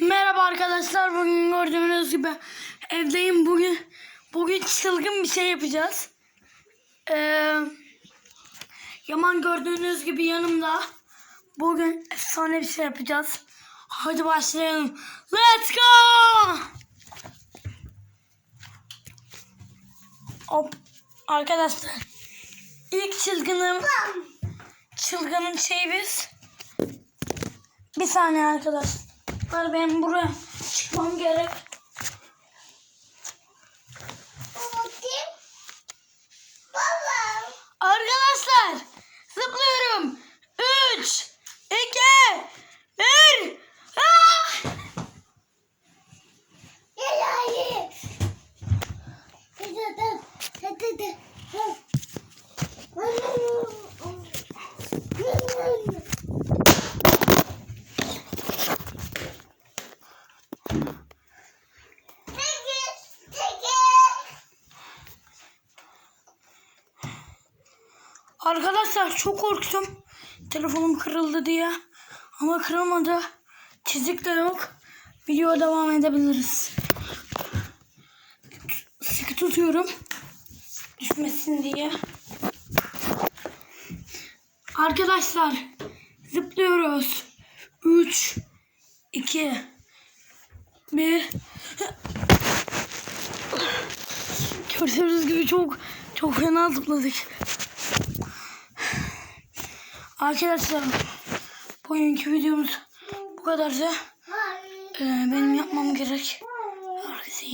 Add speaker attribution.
Speaker 1: Merhaba arkadaşlar. Bugün gördüğünüz gibi evdeyim. Bugün bugün çılgın bir şey yapacağız. Ee, Yaman gördüğünüz gibi yanımda. Bugün efsane bir şey yapacağız. Hadi başlayalım. Let's go! Hop. Arkadaşlar. ilk çılgınım. Çılgının şeyi biz. Bir saniye arkadaşlar. Ben buraya çıkmam gerek.
Speaker 2: Baba.
Speaker 1: Arkadaşlar zıplıyorum. 3 2 1
Speaker 2: Helal. Hadi hadi. Hadi hadi.
Speaker 1: Arkadaşlar çok korktum. Telefonum kırıldı diye. Ama kırılmadı. Çizik de yok. Video devam edebiliriz. Sıkı tutuyorum. Düşmesin diye. Arkadaşlar zıplıyoruz. 3 2 1 Gördüğünüz gibi çok çok fena zıpladık. Arkadaşlar bugünkü videomuz bu kadardı. Ee, benim yapmam gerek. Herkese.